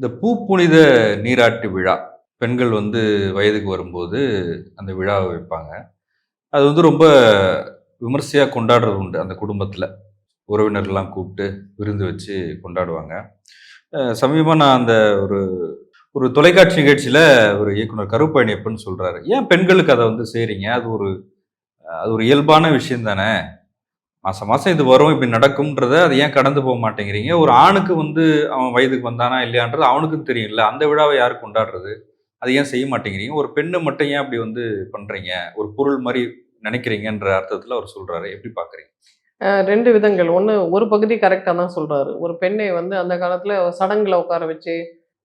இந்த பூப்புனித நீராட்டு விழா பெண்கள் வந்து வயதுக்கு வரும்போது அந்த விழாவை வைப்பாங்க. அது வந்து ரொம்ப விமர்சையாக கொண்டாடுறது உண்டு அந்த குடும்பத்தில். உறவினர்லாம் கூப்பிட்டு விருந்து வச்சு கொண்டாடுவாங்க. சமீபமாக நான் அந்த ஒரு ஒரு தொலைக்காட்சி நிகழ்ச்சியில் ஒரு இயக்குனர் கருப்பழனியப்பன் சொல்கிறாரு ஏன் பெண்களுக்கு அதை வந்து செய்கிறீங்க அது ஒரு அது ஒரு இயல்பான விஷயம் தானே மாதம் மாதம் இது வரும் இப்படி நடக்கும்ன்றத அதை ஏன் கடந்து போக மாட்டேங்கிறீங்க? ஒரு ஆணுக்கு வந்து அவன் வயதுக்கு வந்தானா இல்லையான்றது அவனுக்கும் தெரியும்ல அந்த விழாவை யார் கொண்டாடுறது? அதை ஏன் செய்ய மாட்டேங்கிறீங்க? ஒரு பெண்ணை மட்டும் ஏன் அப்படி வந்து பண்ணுறீங்க ஒரு பொருள் மாதிரி நினைக்கிறீங்கன்ற அர்த்தத்தில் அவர் சொல்கிறாரு எப்படி பார்க்குறீங்க ரெண்டு விதங்கள். ஒன்று ஒரு பகுதி கரெக்டாக தான் சொல்கிறாரு ஒரு பெண்ணை வந்து அந்த காலத்தில் சடங்கில் உட்கார வச்சு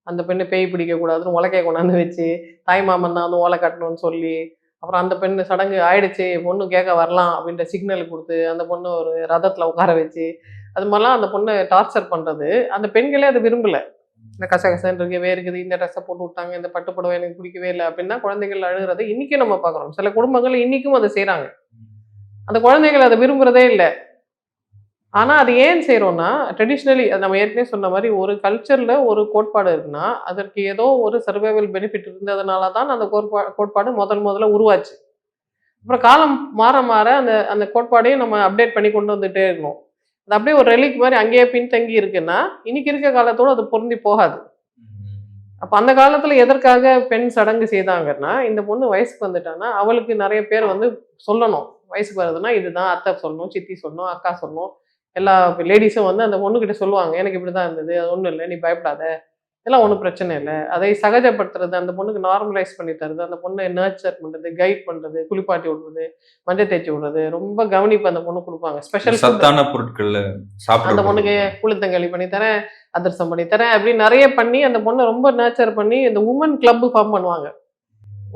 அந்த பெண்ணை பேய் பிடிக்கக்கூடாதுன்னு உலக்கைய கொண்டாந்து வச்சு தாய் மாமன் தான் வந்து ஓலை கட்டணும்னு சொல்லி அப்புறம் அந்த பெண்ணு சடங்கு ஆயிடுச்சு பொண்ணு கேட்க வரலாம் அப்படின்ற சிக்னல் கொடுத்து அந்த பொண்ணு ஒரு ரதத்தில் உட்கார வச்சு அது மாதிரிலாம் அந்த பொண்ணை டார்ச்சர் பண்ணுறது அந்த பெண்களே அதை விரும்பலை. இந்த கசகசன்னு இருக்கு வேறுக்குது இந்த ட்ரெஸ்ஸை போட்டு விட்டாங்க இந்த பட்டு புடவை எனக்கு பிடிக்கவே இல்லை அப்படின்னா குழந்தைகள் அழுகிறது இன்றைக்கும் நம்ம பார்க்குறோம். சில குடும்பங்கள் இன்றைக்கும் அதை செய்கிறாங்க அந்த குழந்தைகள் அதை விரும்புகிறதே இல்லை. ஆனால் அது ஏன் செய்கிறோம்னா ட்ரெடிஷ்னலி நம்ம ஏற்கனவே சொன்ன மாதிரி ஒரு கல்ச்சரில் ஒரு கோட்பாடு இருக்குன்னா அதற்கு ஏதோ ஒரு சர்வைவல் பெனிஃபிட் இருந்ததுனால தான் அந்த கோட்பா கோட்பாடு முதல் முதல்ல உருவாச்சு. அப்புறம் காலம் மாற மாற அந்த அந்த கோட்பாடையும் நம்ம அப்டேட் பண்ணி கொண்டு வந்துகிட்டே இருக்கணும் அது அப்படியே ஒரு ரெலிக் மாதிரி அங்கேயே பின்தங்கி இருக்குன்னா இன்னைக்கு இருக்க காலத்தோடு அது பொருந்தி போகாது. அப்போ அந்த காலத்தில் எதற்காக பெண் சடங்கு செய்தாங்கன்னா இந்த பொண்ணு வயசுக்கு வந்துட்டான்னா அவளுக்கு நிறைய பேர் வந்து சொல்லணும். வயசுக்கு வருதுன்னா இதுதான் அத்தை சொல்லணும் சித்தி சொல்லணும் அக்கா சொல்லணும் எல்லா லேடிஸும் வந்து அந்த பொண்ணுக்கிட்ட சொல்லுவாங்க எனக்கு இப்படி தான் இருந்தது அது ஒன்றும் இல்லை நீ பயப்படாத இதெல்லாம் ஒன்றும் பிரச்சனை இல்லை. அதை சகஜப்படுத்துறது அந்த பொண்ணுக்கு நார்மலைஸ் பண்ணி தருது அந்த பொண்ணை நர்ச்சர் பண்ணுறது கைட் பண்ணுறது குளிப்பாட்டி விடுறது மஞ்சள் தேய்ச்சி விடுறது ரொம்ப கவனிப்பு அந்த பொண்ணு கொடுப்பாங்க. ஸ்பெஷல் சத்தான பொருட்கள்ல அந்த பொண்ணுக்கு குளித்தங்களி பண்ணி தரேன் அதிரசம் பண்ணி தரேன் அப்படி நிறைய பண்ணி அந்த பொண்ணை ரொம்ப நேச்சர் பண்ணி இந்த உமன் கிளப் ஃபார்ம் பண்ணுவாங்க.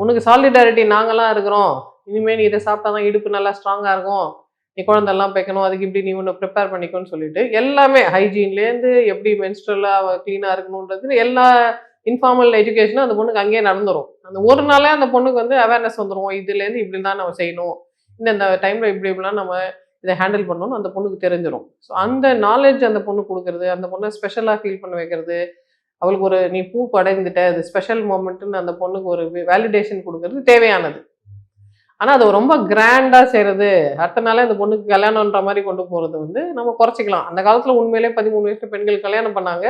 உனக்கு சாலிடாரிட்டி நாங்களாம் இருக்கிறோம். இனிமேல் நீ இதை சாப்பிட்டா தான் இடுப்பு நல்லா ஸ்ட்ராங்காக இருக்கும். நீ குழந்தெல்லாம் பேக்கணும் அதுக்கு இப்படி நீ ஒன்று ப்ரிப்பேர் பண்ணிக்கோன்னு சொல்லிட்டு எல்லாமே ஹைஜீன்லேருந்து எப்படி மென்ஸ்ட்ரலாக க்ளீனாக இருக்கணுன்றது எல்லா இன்ஃபார்மல் எஜுகேஷனும் அந்த பொண்ணுக்கு அங்கேயே நடந்துடும் அந்த ஒரு நாளே அந்த பொண்ணுக்கு வந்து அவேர்னஸ் வந்துடும் இதுலேருந்து இப்படி தான் நம்ம செய்யணும். இந்த டைமில் இப்படி இப்படிலாம் நம்ம இதை ஹேண்டில் பண்ணணும்னு அந்த பொண்ணுக்கு தெரிஞ்சிடும் ஸோ அந்த நாலேஜ் அந்த பொண்ணு கொடுக்குறது அந்த பொண்ணை ஸ்பெஷலாக ஃபீல் பண்ண வைக்கிறது அவளுக்கு ஒரு நீ பூ படைந்துட்ட அது ஸ்பெஷல் மூமெண்ட்டுன்னு அந்த பொண்ணுக்கு ஒரு வேலிடேஷன் கொடுக்கறது தேவையானது. ஆனால் அது ரொம்ப கிராண்டாக செய்கிறது அடுத்த நாளே அந்த பொண்ணுக்கு கல்யாணன்ற மாதிரி கொண்டு போகிறது வந்து நம்ம குறைச்சிக்கலாம். அந்த காலத்தில் உண்மையிலே பதிமூணு வயசுல பெண்கள் கல்யாணம் பண்ணாங்க.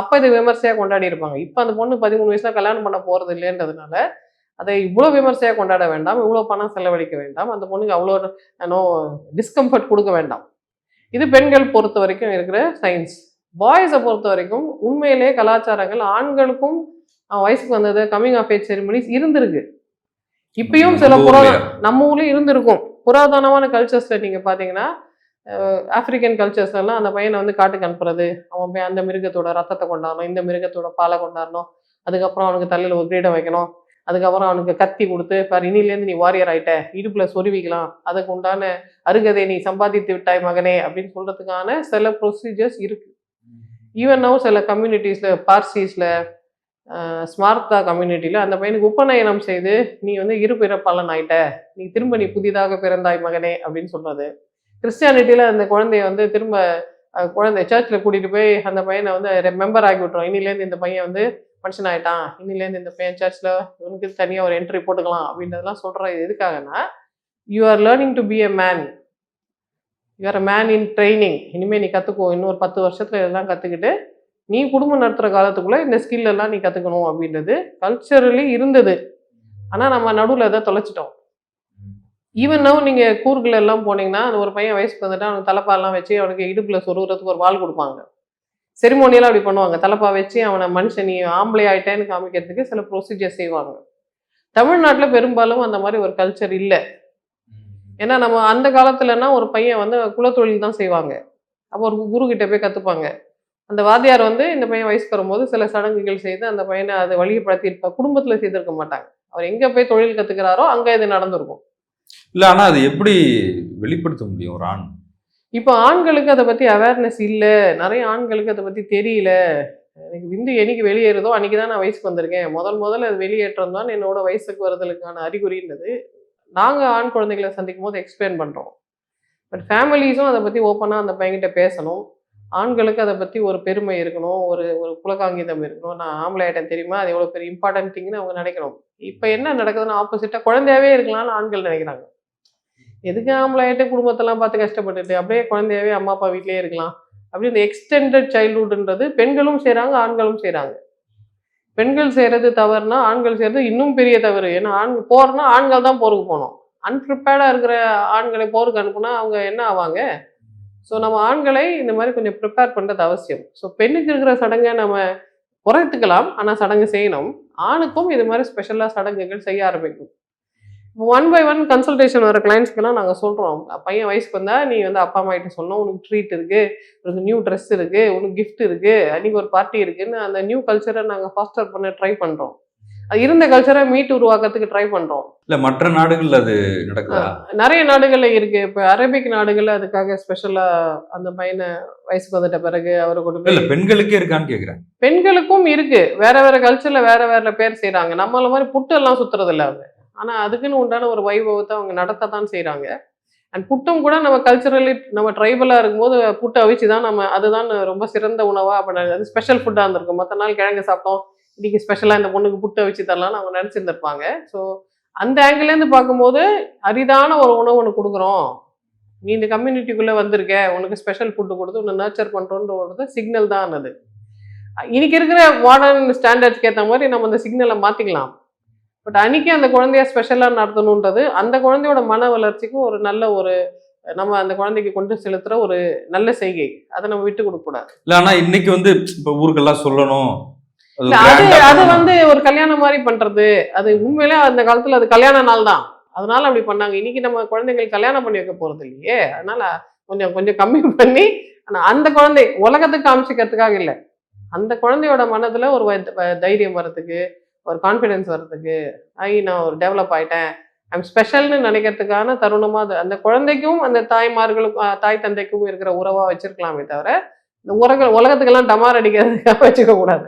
அப்போ இது விமர்சையாக கொண்டாடி இருப்பாங்க. இப்போ அந்த பொண்ணு பதிமூணு வயசுல கல்யாணம் பண்ண போகிறது இல்லைன்றதுனால அதை இவ்வளோ விமர்சையாக கொண்டாட வேண்டாம். இவ்வளோ பணம் செலவழிக்க வேண்டாம். அந்த பொண்ணுக்கு அவ்வளோ நோ டிஸ்கம்ஃபர்ட் கொடுக்க வேண்டாம். இது பெண்கள் பொறுத்த வரைக்கும் இருக்கிற சயின்ஸ் பாய்ஸை பொறுத்த வரைக்கும் உண்மையிலே கலாச்சாரங்கள் ஆண்களுக்கும் வயசுக்கு வந்தது கம்மிங் ஆஃப் ஏஜ் செரிமனிஸ் இருந்திருக்கு. இப்பயும் சில ஊர்லயா? நம்ம ஊர்லயும் இருந்திருக்கும். புராதனமான கல்ச்சர்ஸ்ல நீங்க பாத்தீங்கன்னா ஆப்பிரிக்கன் கல்ச்சர்ஸ்ல எல்லாம் அந்த பையனை வந்து காட்டுக்கு அனுப்புறது. அவன் போய் அந்த மிருகத்தோட ரத்தத்தை கொண்டாடணும் இந்த மிருகத்தோட பாலை கொண்டாடணும். அதுக்கப்புறம் அவனுக்கு தலையில ஒரு கிரீடம் வைக்கணும். அதுக்கப்புறம் அவனுக்கு கத்தி கொடுத்து பாரு இனிலேருந்து நீ வாரியர் ஆயிட்ட. இடுப்புல சொருவிக்கலாம். அதுக்கு உண்டான அருகதை நீ சம்பாதித்து விட்டாய் மகனே அப்படின்னு சொல்றதுக்கான சில ப்ரொசீஜர்ஸ் இருக்கு. ஈவன் நவ் சில கம்யூனிட்டிஸ்ல பார்சிஸ்ல ஸ்மார்த்தா கம்யூனிட்டியில் அந்த பையனுக்கு உபநயனம் செய்து நீ வந்து இரு பிறப்பாளன் ஆயிட்ட. நீ திரும்ப நீ புதிதாக பிறந்தாய் மகனே அப்படின்னு சொன்னது கிறிஸ்டியானிட்டியில் அந்த குழந்தைய வந்து திரும்ப குழந்தை சர்ச்சில் கூட்டிகிட்டு போய் அந்த பையனை வந்து மெம்பர் ஆகி விட்டுரும். இன்னிலேருந்து இந்த பையன் வந்து மனுஷன் ஆகிட்டான் இன்னிலேருந்து இந்த பையன் சர்ச்சில் இவனுக்கு தனியாக ஒரு என்ட்ரி போட்டுக்கலாம் அப்படின்றதெல்லாம் சொல்கிறது எதுக்காகனா you are learning to be a man you are man in training இனிமேல் நீ கற்றுக்கோ இன்னொரு பத்து வருஷத்துல இதெல்லாம் கற்றுக்கிட்டு நீ குடும்பம் நடத்துகிற காலத்துக்குள்ளே இந்த ஸ்கில் எல்லாம் நீ கற்றுக்கணும் அப்படின்றது கல்ச்சரலி இருந்தது. ஆனால் நம்ம நடுவில் அதை தொலைச்சிட்டோம். ஈவன் நவ் நீங்கள் கூறுகள் எல்லாம் போனீங்கன்னா அந்த ஒரு பையன் வயசுக்கு வந்துட்டு அவனுக்கு தலைப்பாலாம் வச்சு அவனுக்கு இடுப்பில் சொருகிறதுக்கு ஒரு வாள் கொடுப்பாங்க. செரிமோனியெல்லாம் அப்படி பண்ணுவாங்க. தலைப்பா வச்சு அவனை மனுஷன் நீ ஆம்பளை ஆயிட்டேன்னு காமிக்கிறதுக்கு சில ப்ரொசீஜர் செய்வாங்க. தமிழ்நாட்டில் பெரும்பாலும் அந்த மாதிரி ஒரு கல்ச்சர் இல்லை. ஏன்னா நம்ம அந்த காலத்துலன்னா ஒரு பையன் வந்து குலத்தொழில் தான் செய்வாங்க. அப்போ ஒரு குரு கிட்ட போய் கற்றுப்பாங்க அந்த வாத்தியார் வந்து இந்த பையன் வயசுக்கு வரும்போது சில சடங்குகள் செய்து அந்த பையனை அதை வழிப்படுத்தி இருப்பா குடும்பத்தில் செய்திருக்க மாட்டாங்க. அவர் எங்கே போய் தொழில் கற்றுக்கிறாரோ அங்கே இது நடந்திருக்கும். இல்ல ஆனா அது எப்படி வெளிப்படுத்த முடியும் ஒரு ஆண்? இப்போ ஆண்களுக்கு அதை பற்றி அவேர்னஸ் இல்லை. நிறைய ஆண்களுக்கு அதை பற்றி தெரியல. எனக்கு விந்து என்னைக்கு வெளியேறுதோ அன்றைக்கி தான் நான் வயசுக்கு வந்திருக்கேன். முதல் முதல்ல அது வெளியேற்றம் தான் என்னோட வயசுக்கு வருதலுக்கான அறிகுறின்றது. நாங்கள் ஆண் குழந்தைகளை சந்திக்கும் போது எக்ஸ்பிளைன் பண்ணுறோம் பட் ஃபேமிலிஸும் அதை பற்றி ஓப்பனாக அந்த பையன்கிட்ட பேசணும். ஆண்களுக்கு அதை பற்றி ஒரு பெருமை இருக்கணும் ஒரு ஒரு குலகாங்கிதம் இருக்கணும். நான் ஆம்பளை தெரியுமா? அது எவ்வளோ பெரிய இம்பார்ட்டன்ட் திங்னு அவங்க நினைக்கணும். இப்போ என்ன நடக்குதுன்னு ஆப்போசிட்டாக குழந்தையாவே இருக்கலாம்னு ஆண்கள் நினைக்கிறாங்க. எதுக்கு ஆம்பளை ஆயிட்டு குடும்பத்தெல்லாம் பார்த்து கஷ்டப்பட்டுட்டு அப்படியே குழந்தையாவே அம்மா அப்பா வீட்டிலேயே இருக்கலாம். அப்படி இந்த எக்ஸ்டெண்டட் சைல்ட்ஹுட்ன்றது பெண்களும் செய்கிறாங்க ஆண்களும் செய்கிறாங்க பெண்கள் செய்கிறது தவறுனா ஆண்கள் செய்கிறது இன்னும் பெரிய தவறு. ஏன்னா ஆண் போர்னா ஆண்கள் தான் போருக்கு போகணும். அன்பிரிப்பேர்டாக இருக்கிற ஆண்களை போருக்கு அனுப்புனா அவங்க என்ன ஆவாங்க? ஸோ நம்ம ஆண்களை இந்த மாதிரி கொஞ்சம் ப்ரிப்பேர் பண்ணுறது அவசியம். ஸோ பெண்ணுக்கு இருக்கிற சடங்கை நம்ம குறைத்துக்கலாம் ஆனால் சடங்கு செய்யணும். ஆணுக்கும் இது மாதிரி ஸ்பெஷலாக சடங்குகள் செய்ய ஆரம்பிக்கும். ஒன் பை ஒன் கன்சல்டேஷன் வர கிளைண்ட்ஸ்க்கெல்லாம் நாங்கள் சொல்கிறோம் பையன் வயசுக்கு வந்தால் நீ வந்து அப்பா அம்மா கிட்ட சொன்னோம் உனக்கு ட்ரீட் இருக்குது உனக்கு நியூ ட்ரெஸ் இருக்குது உனக்கு கிஃப்ட் இருக்குது அன்றைக்கி ஒரு பார்ட்டி இருக்குதுன்னு அந்த நியூ கல்ச்சரை நாங்கள் ஃபாஸ்டர் பண்ண ட்ரை பண்ணுறோம் இருந்த கல்ச்சரை மீட் உருவாக்கத்துக்கு ட்ரை பண்ணுறோம் இல்ல மற்ற நாடுகள்ல அது நடக்குதா? நிறைய நாடுகள்ல இருக்கு. இப்போ அரபிக் நாடுகள்ல அதுக்காக ஸ்பெஷலா அந்த பையனை வயசுக்கு வந்துட்ட பிறகு அவரை கொண்டு இல்ல பெண்களுக்கே இருக்கான்னு கேக்குறேன். பெண்களுக்கும் இருக்கு. வேற வேற கல்ச்சர்ல வேற வேற பேர் செய்றாங்க. நம்மள மாதிரி புட்டு எல்லாம் சுத்துறது இல்ல அவங்க. ஆனா அதுக்குன்னு உண்டான ஒரு வைபவத்தை அவங்க நடத்த தான் செய்றாங்க. அண்ட் புட்டும் கூட நம்ம கல்ச்சரலி நம்ம ட்ரைபலா இருக்கும்போது புட்டு அவிச்சு தான் நம்ம அதுதான் ரொம்ப சிறந்த உணவா அப்ப அது ஸ்பெஷல் ஃபுட்டா இருந்திருக்கும். மற்ற நாள் கிழங்கு சாப்பிட்டோம். இன்னைக்கு ஸ்பெஷலாக இந்த பொண்ணுக்கு புட்டை வச்சு தரலாம்னு அவங்க நினச்சிருந்துருப்பாங்க. ஸோ அந்த ஆங்கிள்லேருந்து பார்க்கும்போது அரிதான ஒரு உணவு ஒன்று கொடுக்குறோம். நீ இந்த கம்யூனிட்டிக்குள்ளே வந்திருக்க உனக்கு ஸ்பெஷல் ஃபுட்டு கொடுத்து உன்னை நர்ச்சர் பண்ணுறோன்றது சிக்னல் தான் அது. இன்னைக்கு இருக்கிற மாடர்ன் ஸ்டாண்டர்ட்ஸ்க்கு ஏற்ற மாதிரி நம்ம அந்த சிக்னலை மாற்றிக்கலாம் பட் அன்னைக்கு அந்த குழந்தைய ஸ்பெஷலாக நடத்தணுன்றது அந்த குழந்தையோட மன வளர்ச்சிக்கு ஒரு நல்ல ஒரு நம்ம அந்த குழந்தைக்கு கொண்டு செலுத்துகிற ஒரு நல்ல செய்கை. அதை நம்ம விட்டு கொடுக்க கூடாது இல்ல ஆனா இன்னைக்கு வந்து இப்ப ஊருக்கெல்லாம் சொல்லணும். அது அது. வந்து ஒரு கல்யாணம் மாதிரி பண்றது. அது உண்மையிலே அந்த காலத்துல அது கல்யாண நாள் தான். அதனால அப்படி பண்ணாங்க. இன்னைக்கு நம்ம குழந்தைங்களுக்கு கல்யாணம் பண்ணி வைக்க போறது இல்லையே. அதனால கொஞ்சம் கொஞ்சம் கம்மி பண்ணி ஆனா அந்த குழந்தை உலகத்துக்கு காமிச்சிக்கிறதுக்காக இல்லை. அந்த குழந்தையோட மனதுல ஒரு தைரியம் வர்றதுக்கு ஒரு கான்ஃபிடென்ஸ் வர்றதுக்கு ஐ நான் ஒரு டெவலப் ஆயிட்டேன். ஐம் ஸ்பெஷல்னு நினைக்கிறதுக்கான தருணமா அது அந்த குழந்தைக்கும் அந்த தாய்மார்களுக்கும் தாய் தந்தைக்கும் இருக்கிற உறவா வச்சிருக்கலாமே தவிர இந்த உலக உலகத்துக்கெல்லாம் டமார் அடிக்கிறதுக்காக வச்சுக்க கூடாது